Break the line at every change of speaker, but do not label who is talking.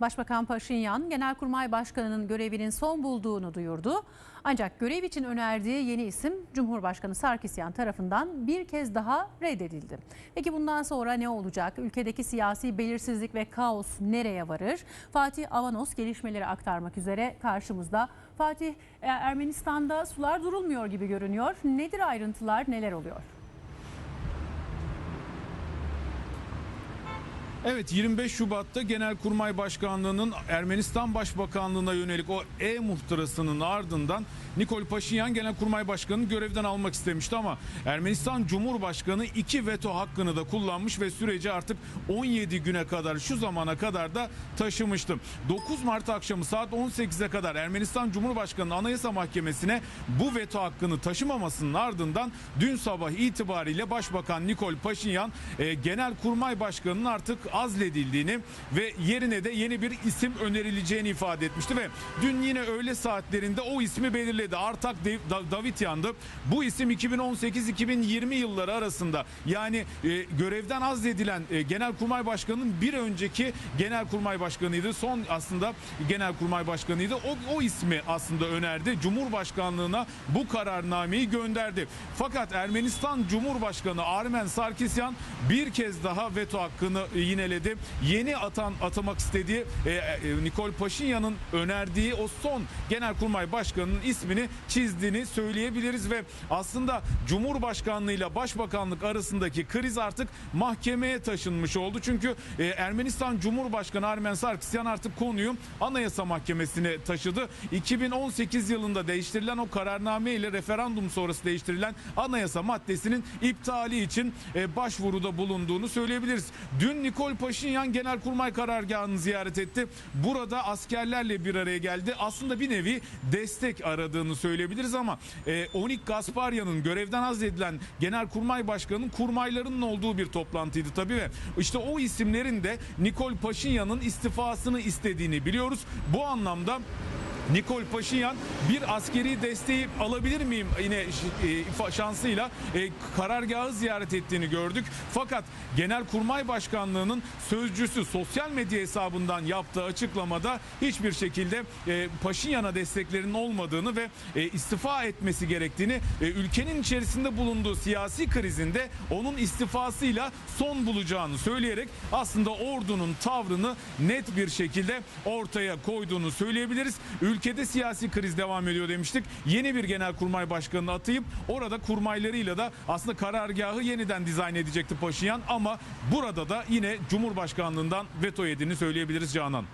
Başbakan Paşinyan, Genelkurmay Başkanı'nın görevinin son bulduğunu duyurdu. Ancak görev için önerdiği yeni isim Cumhurbaşkanı Sarkisyan tarafından bir kez daha reddedildi. Peki bundan sonra ne olacak? Ülkedeki siyasi belirsizlik ve kaos nereye varır? Fatih Avanos gelişmeleri aktarmak üzere karşımızda. Fatih, e, Ermenistan'da sular durulmuyor gibi görünüyor. Nedir ayrıntılar, neler oluyor?
Evet 25 Şubat'ta Genelkurmay Başkanlığı'nın Ermenistan Başbakanlığı'na yönelik o e-muhtırasının ardından Nikol Paşinyan Genelkurmay Başkanı'nı görevden almak istemişti ama Ermenistan Cumhurbaşkanı iki veto hakkını da kullanmış ve süreci artık 17 güne kadar şu zamana kadar da taşımıştı. 9 Mart akşamı saat 18'e kadar Ermenistan Cumhurbaşkanı Anayasa Mahkemesi'ne bu veto hakkını taşımamasının ardından dün sabah itibariyle Başbakan Nikol Paşinyan e, Genelkurmay Başkanı'nın artık azledildiğini ve yerine de yeni bir isim önerileceğini ifade etmişti ve dün yine öğle saatlerinde o ismi belirledi. Artak Dav- Dav- Davityan'dı. Bu isim 2018-2020 yılları arasında yani e, görevden azledilen e, Genelkurmay Başkanı'nın bir önceki Genelkurmay Başkanı'ydı. Son aslında Genelkurmay Başkanı'ydı. O, o ismi aslında önerdi. Cumhurbaşkanlığına bu kararnameyi gönderdi. Fakat Ermenistan Cumhurbaşkanı Armen Sarkisyan bir kez daha veto hakkını e, yineledi. Yeni atan atamak istediği e, e, Nikol Paşinyan'ın önerdiği o son Genelkurmay Başkanı'nın ismini çizdiğini söyleyebiliriz ve aslında Cumhurbaşkanlığı ile Başbakanlık arasındaki kriz artık mahkemeye taşınmış oldu. Çünkü e, Ermenistan Cumhurbaşkanı Armen Sarkisyan artık konuyu Anayasa Mahkemesi'ne taşıdı. 2018 yılında değiştirilen o kararname ile referandum sonrası değiştirilen anayasa maddesinin iptali için e, başvuruda bulunduğunu söyleyebiliriz. Dün Nikol Paşinyan Genelkurmay karargahını ziyaret etti. Burada askerlerle bir araya geldi. Aslında bir nevi destek aradığını söyleyebiliriz ama e, Onik Gasparyan'ın görevden azledilen Genelkurmay Başkanı'nın kurmaylarının olduğu bir toplantıydı tabii ve işte o isimlerin de Nikol Paşinyan'ın istifasını istediğini biliyoruz. Bu anlamda Nikol Paşinyan bir askeri desteği alabilir miyim yine e, şansıyla e, karargahı ziyaret ettiğini gördük. Fakat Genelkurmay Başkanlığı'nın sözcüsü sosyal medya hesabından yaptığı açıklamada hiçbir şekilde e, Paşinyan'a desteklerinin olmadığını ve istifa etmesi gerektiğini ülkenin içerisinde bulunduğu siyasi krizinde onun istifasıyla son bulacağını söyleyerek aslında ordunun tavrını net bir şekilde ortaya koyduğunu söyleyebiliriz. Ülkede siyasi kriz devam ediyor demiştik. Yeni bir genelkurmay başkanını atayıp orada kurmaylarıyla da aslında karargahı yeniden dizayn edecekti Paşinyan ama burada da yine Cumhurbaşkanlığından veto yediğini söyleyebiliriz Canan.